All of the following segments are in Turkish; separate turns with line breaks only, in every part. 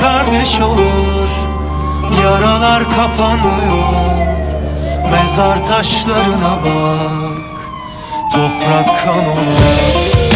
kardeş olur Yaralar kapanmıyor Mezar taşlarına bak Toprak kan olur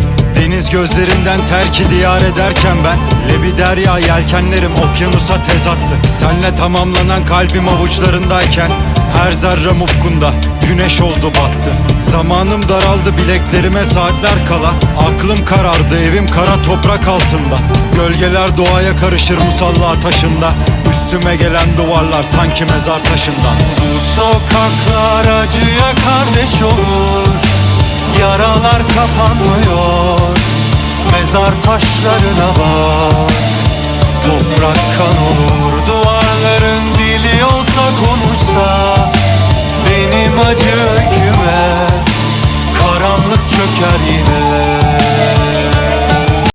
Deniz gözlerinden terki diyar ederken ben Lebi derya yelkenlerim okyanusa tez attı. Senle tamamlanan kalbim avuçlarındayken Her zerrem ufkunda güneş oldu battı Zamanım daraldı bileklerime saatler kala. Aklım karardı evim kara toprak altında. Gölgeler doğaya karışır musalla taşında. Üstüme gelen duvarlar sanki mezar taşından
Bu sokaklar acıya kardeş olur Yaralar kapanmıyor Mezar taşlarına bak. Toprak kan olur Duvarların dili olsa konuşsa Benim acı öyküme Karanlık çöker yine